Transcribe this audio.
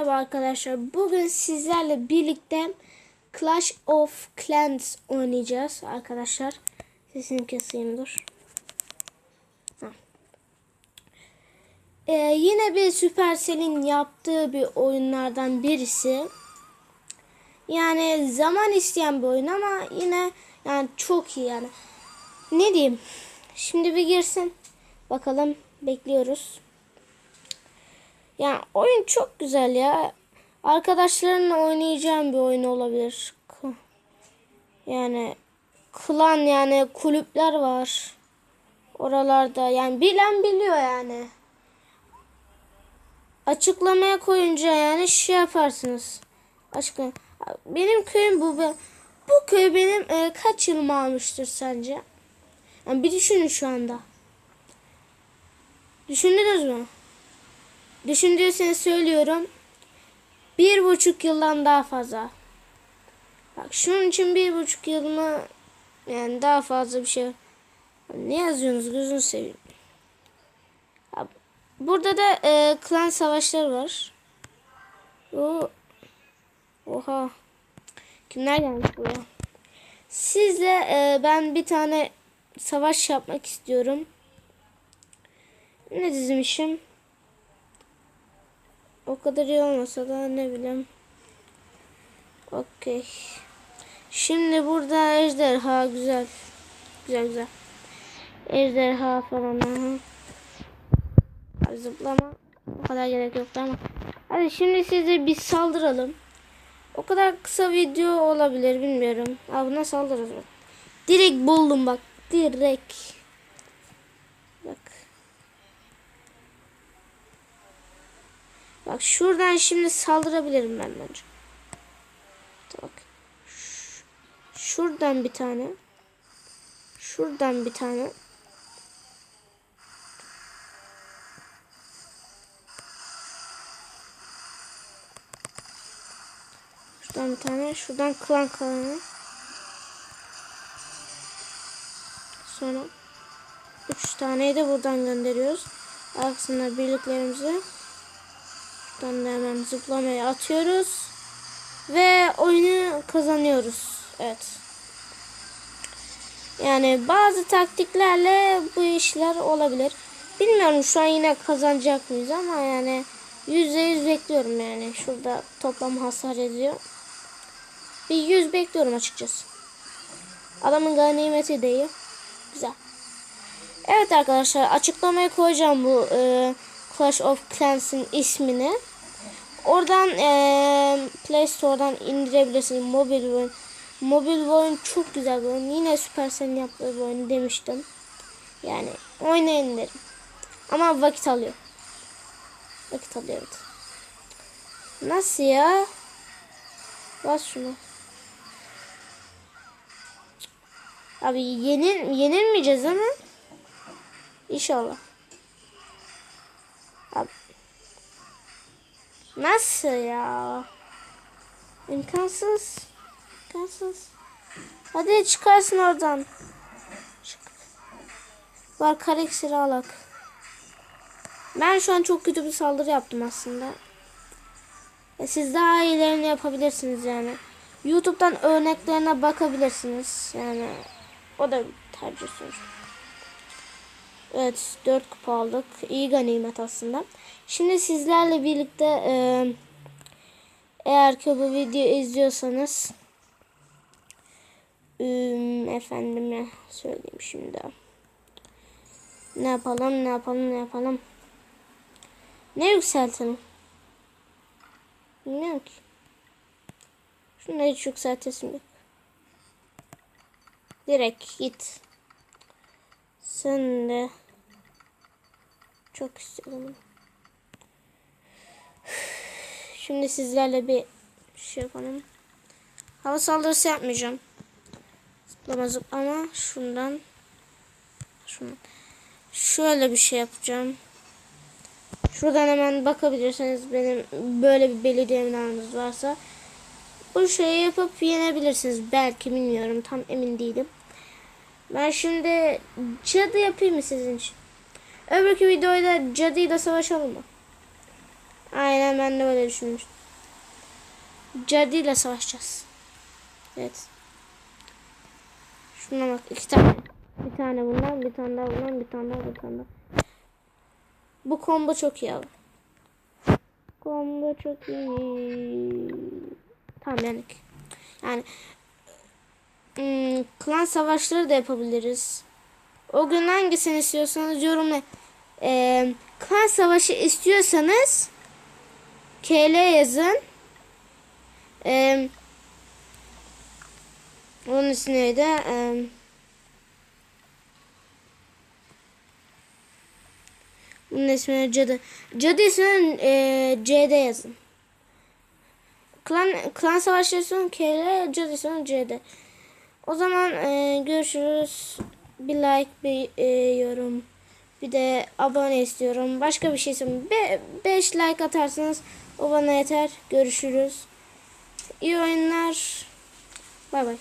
Merhaba arkadaşlar. Bugün sizlerle birlikte Clash of Clans oynayacağız arkadaşlar. Sesini keseyim dur. Ee, yine bir Supercell'in yaptığı bir oyunlardan birisi. Yani zaman isteyen bir oyun ama yine yani çok iyi yani. Ne diyeyim? Şimdi bir girsin. Bakalım bekliyoruz. Yani oyun çok güzel ya. Arkadaşlarınla oynayacağım bir oyun olabilir. Yani klan yani kulüpler var. Oralarda yani bilen biliyor yani. Açıklamaya koyunca yani şey yaparsınız. Açıklama. Benim köyüm bu. Bu köy benim e, kaç yılımı almıştır sence? Yani bir düşünün şu anda. Düşündünüz mü? Düşündüyseniz söylüyorum. Bir buçuk yıldan daha fazla. Bak şunun için bir buçuk yıl mı yani daha fazla bir şey. Ne yazıyorsunuz gözünü seveyim. Burada da e, klan savaşları var. O, oha. Kimler gelmiş buraya? Sizle e, ben bir tane savaş yapmak istiyorum. Ne dizmişim? O kadar iyi olmasa da ne bileyim. Okey. Şimdi burada ejderha güzel. Güzel güzel. Ejderha falan. Aha. Zıplama. O kadar gerek yoktu ama. Hadi şimdi size bir saldıralım. O kadar kısa video olabilir bilmiyorum. Abi buna saldırırız. bak. Direkt buldum bak. Direkt. Bak. Bak şuradan şimdi saldırabilirim ben bence. Bak. Şuradan bir tane. Şuradan bir tane. Şuradan bir tane. Şuradan klan klanı. Sonra üç taneyi de buradan gönderiyoruz. Arkasına birliklerimizi. Buradan da hemen zıplamaya atıyoruz. Ve oyunu kazanıyoruz. Evet. Yani bazı taktiklerle bu işler olabilir. Bilmiyorum şu an yine kazanacak mıyız ama yani %100 bekliyorum yani. Şurada toplam hasar yazıyor. Bir 100 bekliyorum açıkçası. Adamın ganimeti de iyi. Güzel. Evet arkadaşlar açıklamaya koyacağım bu e, Clash of Clans'in ismini. Oradan e, Play Store'dan indirebilirsiniz mobil oyun. Mobil oyun çok güzel oyun. Yine Supercell'in yaptığı bir oyun demiştim. Yani oynayın derim. Ama vakit alıyor. Vakit alıyor. Nasıl ya? Bas şunu. Abi yenil yenilmeyeceğiz ama İnşallah. Abi. Nasıl ya? İmkansız. İmkansız. Hadi çıkarsın oradan. Çık. Var kareksiri alak. Ben şu an çok kötü bir saldırı yaptım aslında. E siz daha iyilerini yapabilirsiniz yani. YouTube'dan örneklerine bakabilirsiniz. Yani o da tercih sonuçta. Evet 4 kupa aldık. İyi ganimet aslında. Şimdi sizlerle birlikte e, eğer ki bu videoyu izliyorsanız e, efendim ne söyleyeyim şimdi. Ne yapalım ne yapalım ne yapalım. Ne yükseltelim? Bilmiyorum ki. Şunu hiç yükseltesim yok. Direkt git. Sen de çok istiyorum. Şimdi sizlerle bir şey yapalım. Hava saldırısı yapmayacağım. Zıplama zıplama. Şundan. Şundan. Şöyle bir şey yapacağım. Şuradan hemen bakabilirsiniz. Benim böyle bir belediye binamız varsa. Bu şeyi yapıp yenebilirsiniz. Belki bilmiyorum. Tam emin değilim. Ben şimdi cadı yapayım mı sizin için? Öbürkü videoda cadıyla savaşalım mı? Aynen ben de öyle düşünmüştüm. Cadı ile savaşacağız. Evet. Şuna bak iki tane. Bir tane bundan, bir tane daha bundan, bir tane daha, bir tane daha. Bu combo çok iyi abi. Combo çok iyi. Tamam yani. Yani klan savaşları da yapabiliriz. O gün hangisini istiyorsanız yorumla. Ee, klan savaşı istiyorsanız KL yazın. Ee, onun ismi neydi? Ee, bunun ismi Cadı. Cadı ismini e, C'de yazın. Klan, klan savaşları son KL, Cadı ismini C'de. O zaman e, görüşürüz. Bir like, bir e, yorum. Bir de abone istiyorum. Başka bir şey istiyorum. 5 like atarsanız o bana yeter. Görüşürüz. İyi oyunlar. Bay bay.